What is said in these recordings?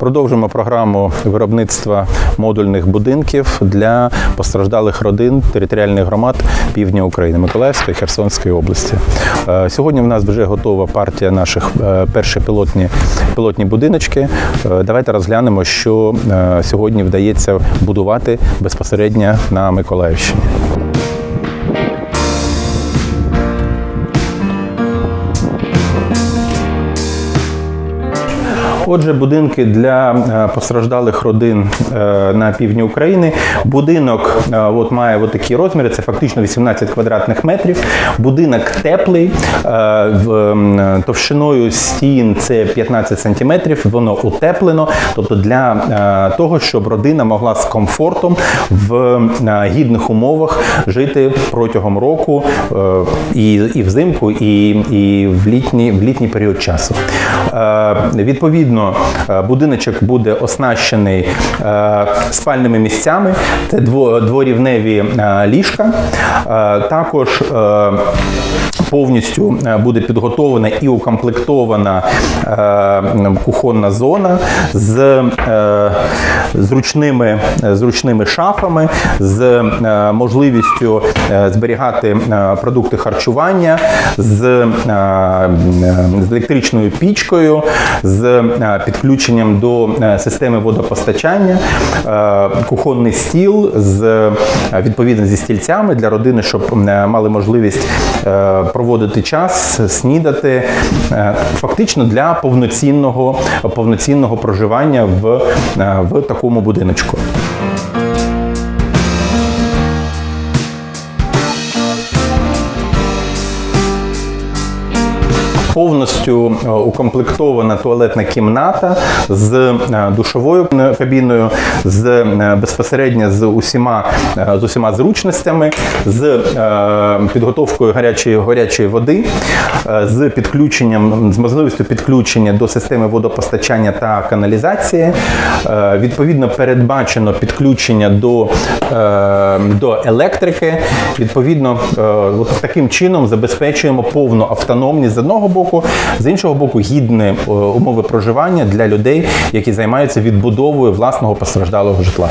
Продовжуємо програму виробництва модульних будинків для постраждалих родин територіальних громад півдня України, Миколаївської і Херсонської області. Е, Сьогодні в нас вже готова партія наших е, перші пілотні, пілотні будиночки. Е, Давайте розглянемо, що сьогодні вдається будувати безпосередньо на Миколаївщині. Отже, будинки для е, постраждалих родин е, на півдні України. Будинок е, от має от такі розміри, це фактично 18 квадратних метрів. Будинок теплий, товщиною стін це 15 сантиметрів, воно утеплено. Тобто для того, щоб родина могла з комфортом в гідних умовах жити протягом року і, і взимку, і, і в, літній, в літній період часу. Е, Відповідно, е, будиночок буде оснащений е, спальними місцями. Це дво- дворівневі е, ліжка. Також повністю е, буде підготовлена і укомплектована е, кухонна зона з е, зручними, зручними шафами, з можливістю зберігати продукти харчування, з, електричною пічкою, з підключенням до системи водопостачання, кухонний стіл з відповідно зі стільцями для родини, щоб мали можливість проводити час, снідати, е, фактично для повноцінного, повноцінного проживання в, е, в такому будиночку. Повністю е, укомплектована туалетна кімната з е, душовою кабіною, з е, безпосередньо з усіма, з усіма зручностями, з підготовкою гарячої гарячої води, з підключенням, з можливістю підключення до системи водопостачання та каналізації. Відповідно, передбачено підключення до, до електрики. Відповідно, таким чином забезпечуємо повну автономність з одного боку, з іншого боку, гідні е, умови проживання для людей, які займаються відбудовою власного постраждалого житла.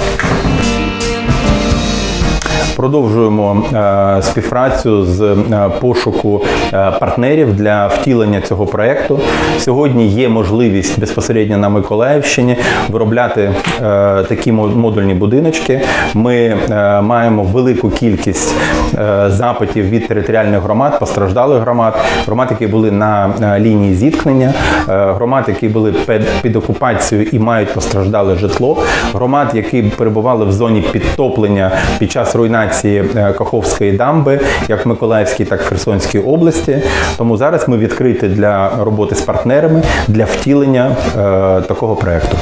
Продовжуємо е, співпрацю з е, пошуку е, партнерів для втілення цього проекту. Сьогодні є можливість безпосередньо на Миколаївщині виробляти такі модульні будиночки. Ми маємо велику кількість запитів від територіальних громад, постраждалих громад, громад, які були на лінії зіткнення, громад, які були під окупацією і мають постраждале житло, громад, які перебували в зоні підтоплення під час руйнації е, Каховської дамби, як в Миколаївській, так і в Херсонській області. Тому зараз ми відкриті для роботи з партнерами для втілення е, такого проекту.